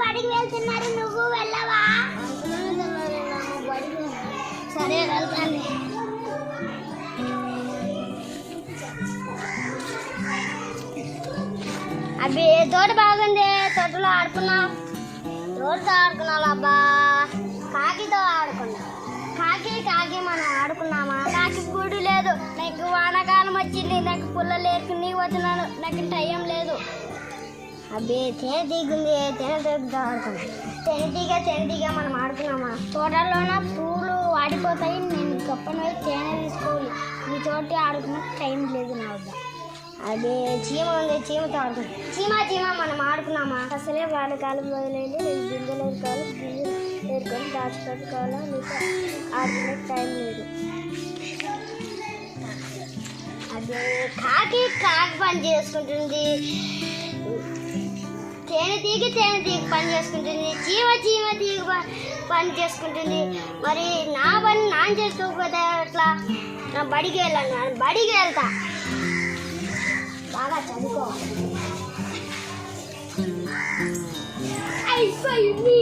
బడికి వెళ్తున్నారు. నువ్వు వెళ్ళవా? సరే వెళ్తాను. అవి తోట బాగుంది? తోటలో ఆడుకున్నాం. తోటతో ఆడుకున్నావు అబ్బా. కాకితో ఆడుకున్నాం. కాకి కాకి మనం ఆడుకున్నామా? కాకి గూడు లేదు. నాకు వానాకాలం వచ్చింది. నాకు పుల్లలు ఏరుకుని వచ్చినాను నాకు టైం లేదు. అబ్బే తేనె తీగుంది తేనె తీగతో ఆడుకున్నాం. తేనె తీగ తేనె తీగ మనం ఆడుకున్నామా? తోటలోన పూలు వాడిపోతాయి నేను గొప్పన పోయి తేనె తీసుకోవాలి. మీ తోటి ఆడుకున్న టైం లేదు నా వద్ద. అదే చీమ ఉంది చీమతో ఆడుకున్నాం. చీమ చీమ మనం ఆడుకున్నామా? అసలే వాళ్ళ కాలం వదిలేదు గింజలు ఎరుకోవాలి గింజలు ఎరుకొని దాచిపెట్టుకోవాలా ఆడుకునే టైం లేదు. అదే కాకి కాకి పని చేసుకుంటుంది. తేనె తీగ తేనె తీగ పని చేసుకుంటుంది. చీమ చీమ తీగ పని చేసుకుంటుంది. మరి నా పని నాన్న చేసుకోకపోతే అట్లా? నా బడికి వెళ్ళాను నేను బడికి వెళ్తా. బాగా చదువుకోవాలి అయిపోయింది